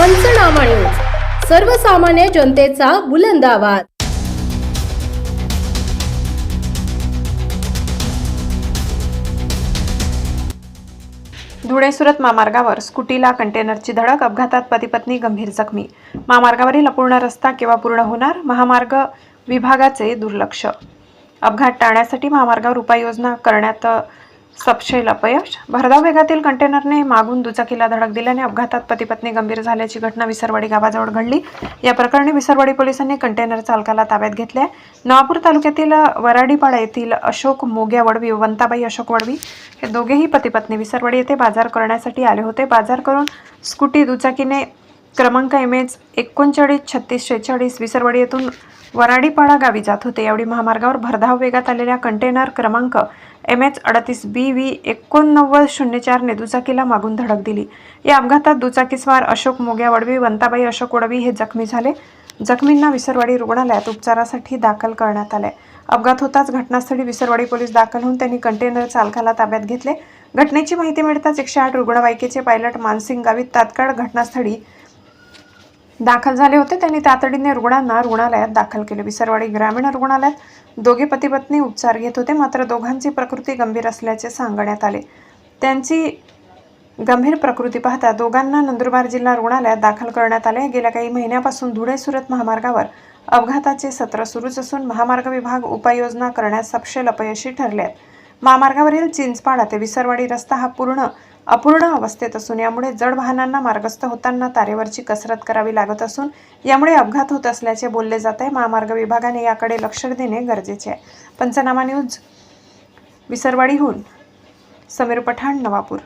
पंचनामा न्यूज सर्वसामान्य जनतेचा बुलंद आवाज. धुळे सुरत महामार्गावर स्कूटीला कंटेनरची धडक अपघातात पती पत्नी गंभीर जखमी. महामार्गावरील अपूर्ण रस्ता केव्हा पूर्ण होणार? महामार्ग विभागाचे दुर्लक्ष. अपघात टाळण्यासाठी महामार्गावर उपाययोजना करण्यात सपशेल अपयश? भरधाव वेगातील कंटेनरने मागून दुचाकीला धडक दिल्याने अपघातात पती पत्नी गंभीर झाल्याची घटना विसरवाडी गावाजवळ घडली. या प्रकरणी विसरवाडी पोलिसांनी कंटेनर चालकाला ताब्यात घेतले नवापूर तालुक्यातील वराडीपाडा येथील अशोक मोग्या वडवी वंताबाई अशोक वडवी हे दोघेही पती पत्नी विसरवाडी येथे बाजार करण्यासाठी आले होते. बाजार करून स्कूटी दुचाकीने क्रमांक एम एच एकोणचाळीस छत्तीस शेहेचाळीस विसरवाडी येथून वराडीपाडा गावी जात होते. यावेळी महामार्गावर भरधाव वेगात आलेल्या कंटेनर क्रमांक एम एच अडतीस बी व्ही एकोणनव्वद शून्य चारने दुचाकीला मागून धडक दिली. या अपघातात दुचाकीस्वार अशोक मोग्या वडवी वंताबाई अशोक वडवी हे जखमी झाले. जखमींना विसरवाडी रुग्णालयात उपचारासाठी दाखल करण्यात आले. अपघात होताच घटनास्थळी विसरवाडी पोलीस दाखल होऊन त्यांनी कंटेनर चालकाला ताब्यात घेतले. घटनेची माहिती मिळताच एकशे आठ रुग्णवाहिकेचे पायलट मानसिंग गावीत तात्काळ घटनास्थळी दाखल झाले होते. त्यांनी तातडीने रुग्णांना रुग्णालयात दाखल केले. विसरवाडी ग्रामीण रुग्णालयात दोघे पतीपत्नी उपचार घेत होते. मात्र दोघांची प्रकृती गंभीर असल्याचे सांगण्यात आले. त्यांची गंभीर प्रकृती पाहता दोघांना नंदुरबार जिल्हा रुग्णालयात दाखल करण्यात आले. गेल्या काही महिन्यापासून धुळे सुरत महामार्गावर अपघाताचे सत्र सुरूच असून महामार्ग विभाग उपाययोजना करण्यात सपशेल अपयशी ठरले आहेत महामार्गावरील चिंचपाडा ते विसरवाडी रस्ता हा पूर्ण अपूर्ण अवस्थेत असून यामुळे जड वाहनांना मार्गस्थ होताना तारेवरची कसरत करावी लागत असून यामुळे अपघात होत असल्याचे बोलले जात आहे. महामार्ग विभागाने याकडे लक्ष देणे गरजेचे आहे. पंचनामा न्यूज विसरवाडीहून समीर पठाण नवापूर.